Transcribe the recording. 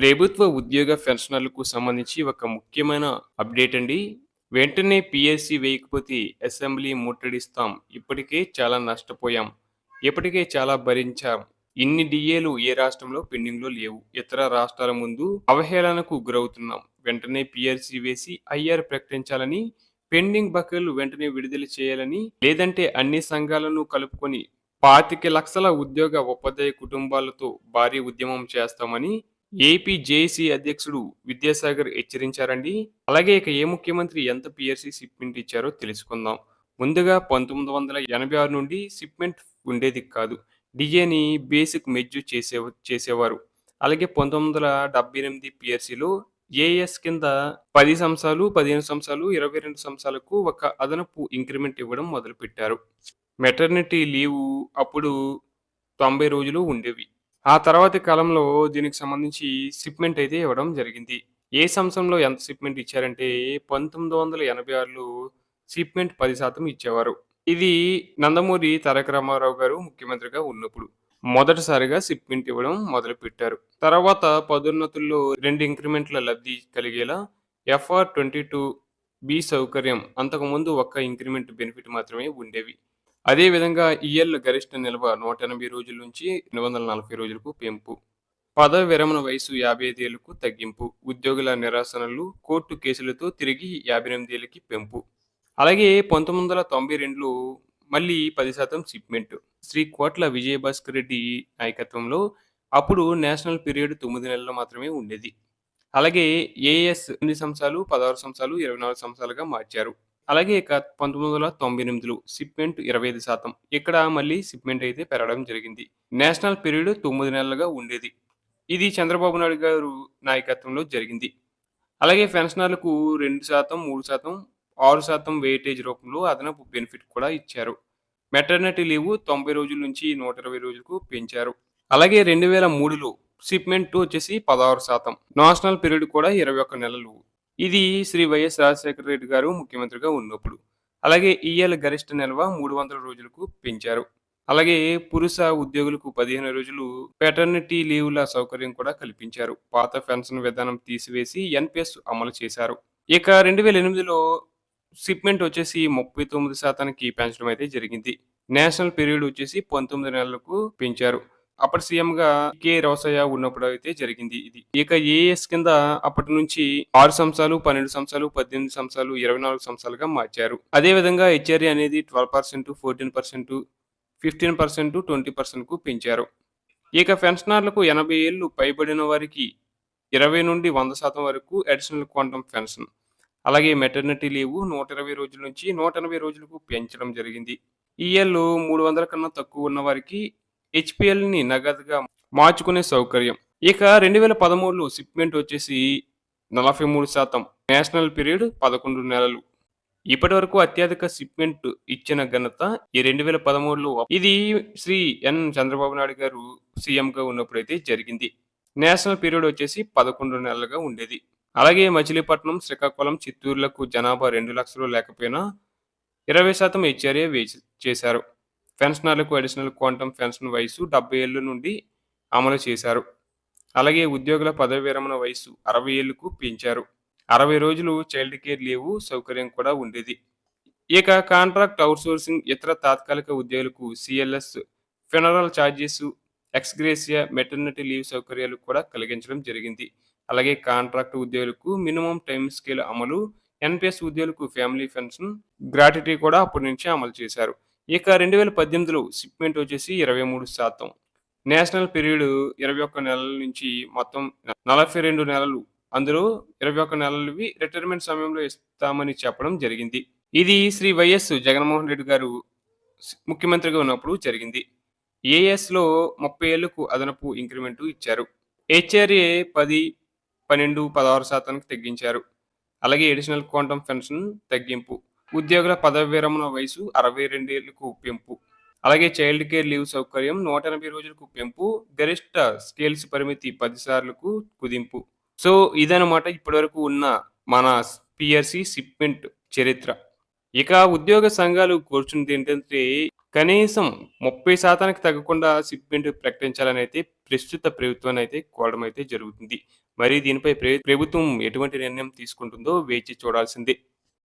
ప్రభుత్వ ఉద్యోగ పెన్షనర్లకు సంబంధించి ఒక ముఖ్యమైన అప్డేట్ అండి. వెంటనే పిఎస్సి వేయకపోతే అసెంబ్లీ ముట్టడిస్తాం. ఇప్పటికే చాలా నష్టపోయాం. ఇప్పటికే చాలా భరించాం. ఇన్ని డిఏలు ఏ రాష్ట్రంలో పెండింగ్లో లేవు. ఇతర రాష్ట్రాల ముందు అవహేళనకు గురవుతున్నాం. వెంటనే పిఎస్సి వేసి ఐఆర్ ప్రకటించాలని పెండింగ్ బకాయిలు వెంటనే విడుదల చేయాలని లేదంటే అన్ని సంఘాలను కలుపుకొని పాతిక లక్షల ఉద్యోగ ఉపాధ్యాయ కుటుంబాలతో భారీ ఉద్యమం చేస్తామని ఏపీ జేఏసీ అధ్యక్షుడు విద్యాసాగర్ హెచ్చరించారండి. అలాగే ఇక ఏ ముఖ్యమంత్రి ఎంత పిఆర్సీ షిప్మెంట్ ఇచ్చారో తెలుసుకుందాం. ముందుగా పంతొమ్మిది వందల ఎనభై ఆరు నుండి షిప్మెంట్ ఉండేది కాదు. డిఏని బేసిక్ మెజ్జు చేసే చేసేవారు. అలాగే పంతొమ్మిది వందల డెబ్బై ఎనిమిది పిఆర్సీలో ఏఎస్ కింద పది సంవత్సరాలు పదిహేను సంవత్సరాలు ఇరవై రెండు సంవత్సరాలకు ఒక అదనపు ఇంక్రిమెంట్ ఇవ్వడం మొదలుపెట్టారు. మెటర్నిటీ లీవ్ అప్పుడు తొంభై రోజులు ఉండేవి. ఆ తర్వాతి కాలంలో దీనికి సంబంధించి షిప్మెంట్ అయితే ఇవ్వడం జరిగింది. ఏ సంవత్సరంలో ఎంత షిప్మెంట్ ఇచ్చారంటే పంతొమ్మిది వందల ఎనభై ఆరులో షిప్మెంట్ పది శాతం ఇచ్చేవారు. ఇది నందమూరి తారక రామారావు గారు ముఖ్యమంత్రిగా ఉన్నప్పుడు మొదటిసారిగా షిప్మెంట్ ఇవ్వడం మొదలుపెట్టారు. తర్వాత పదోన్నతుల్లో రెండు ఇంక్రిమెంట్ల లబ్ధి కలిగేలా ఎఫ్ఆర్ ట్వంటీ టూ బి సౌకర్యం అంతకుముందు ఒక్క ఇంక్రిమెంట్ బెనిఫిట్ మాత్రమే ఉండేవి. అదేవిధంగా ఈఎల్ గరిష్ట నిల్వ నూట ఎనభై రోజుల నుంచి రెండు వందల నలభై రోజులకు పెంపు. పదవి విరమణ వయసు యాభై ఐదేళ్ళకు తగ్గింపు. ఉద్యోగుల నిరాశనలు కోర్టు కేసులతో తిరిగి యాభై ఎనిమిది ఏళ్ళకి పెంపు. అలాగే పంతొమ్మిది వందల తొంభై రెండులో మళ్ళీ పది శాతం షిప్మెంట్. శ్రీ కోట్ల విజయభాస్కర్ రెడ్డి నాయకత్వంలో అప్పుడు నేషనల్ పీరియడ్ తొమ్మిది నెలలు మాత్రమే ఉండేది. అలాగే ఏఎస్ ఎనిమిది సంవత్సరాలు పదహారు సంవత్సరాలు ఇరవై నాలుగు సంవత్సరాలుగా మార్చారు. అలాగే ఇక పంతొమ్మిది వందల తొంభై ఎనిమిదిలో సిప్మెంట్ ఇరవై ఐదు శాతం. ఇక్కడ మళ్ళీ సిప్మెంట్ అయితే పెరగడం జరిగింది. నేషనల్ పీరియడ్ తొమ్మిది నెలలుగా ఉండేది. ఇది చంద్రబాబు నాయుడు గారు నాయకత్వంలో జరిగింది. అలాగే పెన్షనర్లకు రెండు శాతం మూడు శాతం ఆరు శాతం వెయిటేజ్ రూపంలో అదనపు బెనిఫిట్ కూడా ఇచ్చారు. మెటర్నిటీ లీవ్ తొంభై రోజుల నుంచి నూట ఇరవై రోజులకు పెంచారు. అలాగే రెండు వేల మూడులో షిప్మెంట్ వచ్చేసి పదహారు శాతం. నేషనల్ పీరియడ్ కూడా ఇరవై ఒక్క నెలలు ఇది శ్రీ వైఎస్ రాజశేఖర రెడ్డి గారు ముఖ్యమంత్రిగా ఉన్నప్పుడు. అలాగే ఈఎల్ గరిష్ట నిల్వ మూడు వందల రోజులకు పెంచారు. అలాగే పురుష ఉద్యోగులకు పదిహేను రోజులు పెటర్నిటీ లీవ్ల సౌకర్యం కూడా కల్పించారు. పాత పెన్షన్ విధానం తీసివేసి ఎన్పిఎస్ అమలు చేశారు. ఇక రెండు వేల ఎనిమిదిలో షిప్మెంట్ వచ్చేసి ముప్పై తొమ్మిది శాతానికి పెంచడం అయితే జరిగింది. నేషనల్ పీరియడ్ వచ్చేసి పంతొమ్మిది నెలలకు పెంచారు. అప్పటి సీఎంగా కె రోసయ్య ఉన్నప్పుడు అయితే జరిగింది ఇది. ఇక ఏఎస్ కింద అప్పటి నుంచి ఆరు సంవత్సరాలు పన్నెండు సంవత్సరాలు పద్దెనిమిది సంవత్సరాలు ఇరవై నాలుగు సంవత్సరాలుగా మార్చారు. అదే విధంగా హెచ్ఆర్ఏ అనేది twelve percent fourteen percent fifteen percent twenty పర్సెంట్కు పెంచారు. ఇక పెన్షనర్లకు ఎనభై ఏళ్ళు పైబడిన వారికి ఇరవై నుండి వంద శాతం వరకు అడిషనల్ క్వాంటమ్ పెన్షన్. అలాగే మెటర్నిటీ లీవ్ నూట ఇరవై రోజుల నుంచి నూట ఎనభై రోజులకు పెంచడం జరిగింది. ఈఎల్ మూడు వందల కన్నా తక్కువ ఉన్న వారికి హెచ్పిఎల్ని నగదుగా మార్చుకునే సౌకర్యం. ఇక రెండు వేల పదమూడులో షిప్మెంట్ వచ్చేసి నలభై మూడు శాతం. నేషనల్ పీరియడ్ పదకొండు నెలలు. ఇప్పటి వరకు అత్యధిక షిప్మెంట్ ఇచ్చిన ఘనత ఈ రెండు వేల పదమూడులో ఇది శ్రీ ఎన్ చంద్రబాబు నాయుడు గారు సీఎంగా ఉన్నప్పుడైతే జరిగింది. నేషనల్ పీరియడ్ వచ్చేసి పదకొండు నెలలుగా ఉండేది. అలాగే మచిలీపట్నం శ్రీకాకుళం చిత్తూరులకు జనాభా రెండు లక్షలు లేకపోయినా ఇరవై శాతం హెచ్ఆర్ఏ వేచి చేశారు. పెన్షనర్లకు అడిషనల్ క్వాంటమ్ పెన్షన్ వయసు డెబ్బై ఏళ్ళ నుండి అమలు చేశారు. అలాగే ఉద్యోగుల పదవి విరమణ వయసు అరవై ఏళ్ళకు పెంచారు. అరవై రోజులు చైల్డ్ కేర్ లీవు సౌకర్యం కూడా ఉండేది. ఇక కాంట్రాక్ట్ అవుట్సోర్సింగ్ ఇతర తాత్కాలిక ఉద్యోగులకు CLs funeral charges ex gratia maternity leave సౌకర్యాలు కూడా కలిగించడం జరిగింది. అలాగే కాంట్రాక్ట్ ఉద్యోగులకు మినిమం టైం స్కేల్ అమలు ఎన్పిఎస్ ఉద్యోగులకు ఫ్యామిలీ పెన్షన్ గ్రాట్యుటీ కూడా అప్పటి నుంచి అమలు చేశారు. ఇక రెండు వేల పద్దెనిమిదిలో షిప్మెంట్ వచ్చేసి ఇరవై మూడు శాతం. నేషనల్ పీరియడ్ ఇరవై ఒక్క నెలల నుంచి మొత్తం నలభై రెండు నెలలు. అందులో ఇరవై ఒక్క నెలలవి రిటైర్మెంట్ సమయంలో ఇస్తామని చెప్పడం జరిగింది. ఇది శ్రీ వైఎస్ జగన్మోహన్ రెడ్డి గారు ముఖ్యమంత్రిగా ఉన్నప్పుడు జరిగింది. ఏఎస్లో ముప్పై ఏళ్ళకు అదనపు ఇంక్రిమెంట్ ఇచ్చారు. హెచ్ఆర్ఏ పది పన్నెండు పదహారు శాతానికి తగ్గించారు. అలాగే అడిషనల్ క్వాంటమ్ పెన్షన్ తగ్గింపు. ఉద్యోగుల పదవి విరమణ వయసు అరవై రెండేళ్ళకు పెంపు అలాగే చైల్డ్ కేర్ లీవ్ సౌకర్యం నూట ఎనభై రోజులకు పెంపు గరిష్ట స్కేల్స్ పరిమితి పది సార్లకు కుదింపు సో ఇదనమాట ఇప్పటివరకు ఉన్న మన పిఆర్సి షిప్మెంట్ చరిత్ర ఇక ఉద్యోగ సంఘాలు కోరుచున్నది ఏంటంటే కనీసం 30% తగ్గకుండా సిప్‌మెంట్ అయితే ప్రస్తుత ప్రభుత్వాన్ని అయితే కోరడం అయితే జరుగుతుంది. మరి దీనిపై ప్రభుత్వం ఎటువంటి నిర్ణయం తీసుకుంటుందో వేచి చూడాల్సిందే.